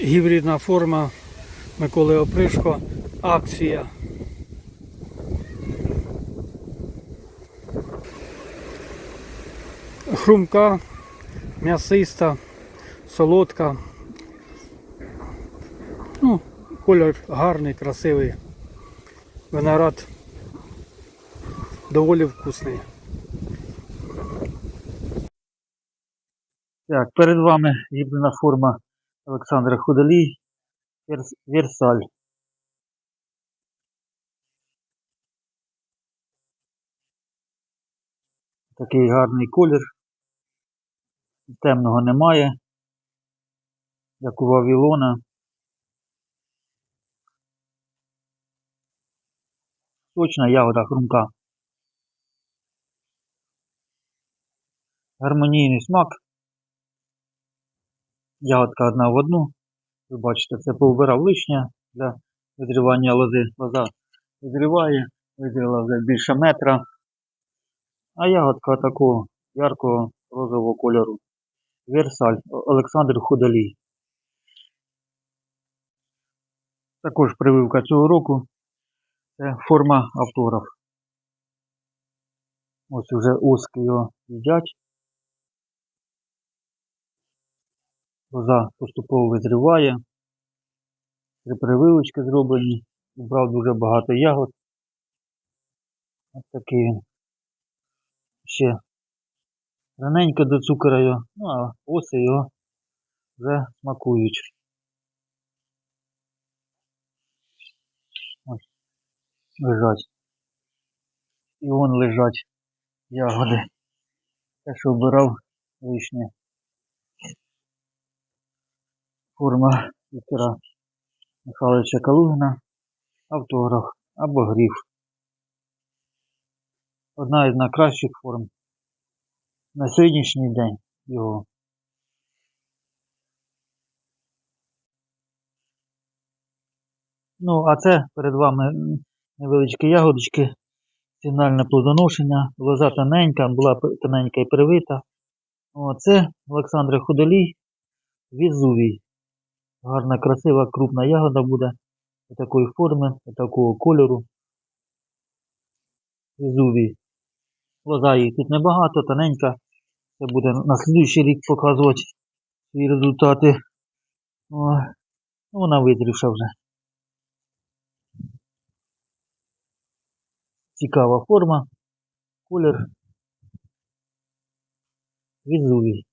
гібридна форма Миколи Опришко. Акція. Хрумка, м'ясиста, солодка. Ну, колір гарний, красивий. Виноград доволі вкусний. Так, перед вами гібридна форма Олександра Худолій Верс- Версаль. Такий гарний колір. Темного немає, як у Вавилона. Точна ягода хрумка. Гармонійний смак. Ягодка одна в одну. Ви бачите, це повбирав лишня для визрівання лози. Лоза визріває, визріла вже більше метра. А ягодка такого яркого розового кольору. Версаль Олександр Худолій. Також прививка цього року. Це форма автограф. Ось уже оски його їдять. Лоза поступово визріває. Три прививочки зроблені. Убрав дуже багато ягод. Ось такий він. Ще раненько до цукора його, ну а оси його вже смакують. Ось лежать. І вон лежать ягоди. Те, що вбирав лишнє. Форма Віктора Михайловича Калугіна, автограф або гриф. Одна із найкращих форм на сьогоднішній день його. Ну, а це перед вами невеличкі ягодочки, фінальне плодоношення, лоза тоненька, була тоненька і привита. О, це Олександр Худолій, Візувій. Гарна, красива, крупна ягода буде такої форми, такого кольору. Візувій. Лоза її тут небагато, тоненька. Це буде на слідуючий рік показувати свої результати. О, ну, вона визрівша вже. Цікава форма, колір. Візувій.